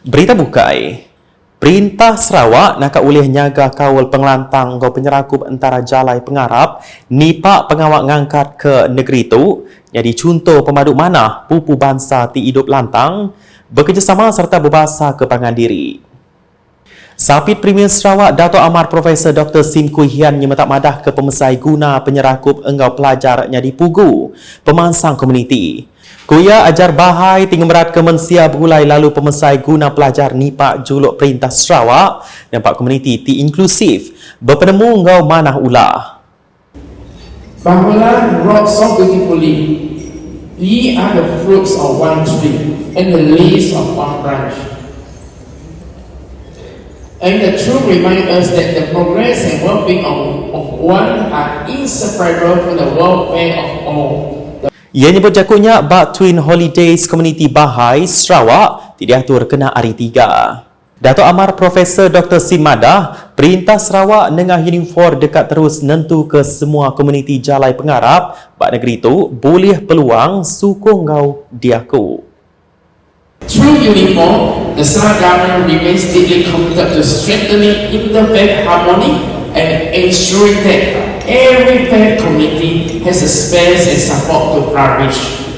Berita bukai. Perintah Sarawak nak ulih nyaga kawal pengelantang go penyerakup antara jalai pengarap nipak pengawak ngangkat ke negeri itu jadi contoh pemaduk mana pupu bangsa ti hidup lantang bekerjasama serta berbahasa kepangan diri. Sapit Premier Sarawak Dato' Amar Profesor Dr. Sim Kui Hian nyemetak madah ke pemesai guna penyerakup enggau pelajar nyadi pugu pemansang komuniti. Kuya ajar bahai berat ke mensia berulai lalu pemesai guna pelajar nipak juluk perintah Sarawak nampak komuniti ti inklusif berpenemu engkau manah ulah. Bahula wrote so beautifully, Ye are the fruits of one tree, and the leaves of one branch. And the truth reminds us that the progress and well-being of, of one are inseparable from the welfare of all. Ia nyebut jakutnya Bak Twin Holidays Community Bahai, Sarawak tidak atur kena hari tiga. Dato' Amar Profesor Dr. Simadah, Perintah Sarawak nengah unifor dekat terus nentu ke semua komuniti jalai pengarap bak negeri itu boleh peluang sukung kau diaku. Through uniform, the government remains deeply committed to strengthening interfaith harmony and ensuring that every faith community has a space and support to flourish.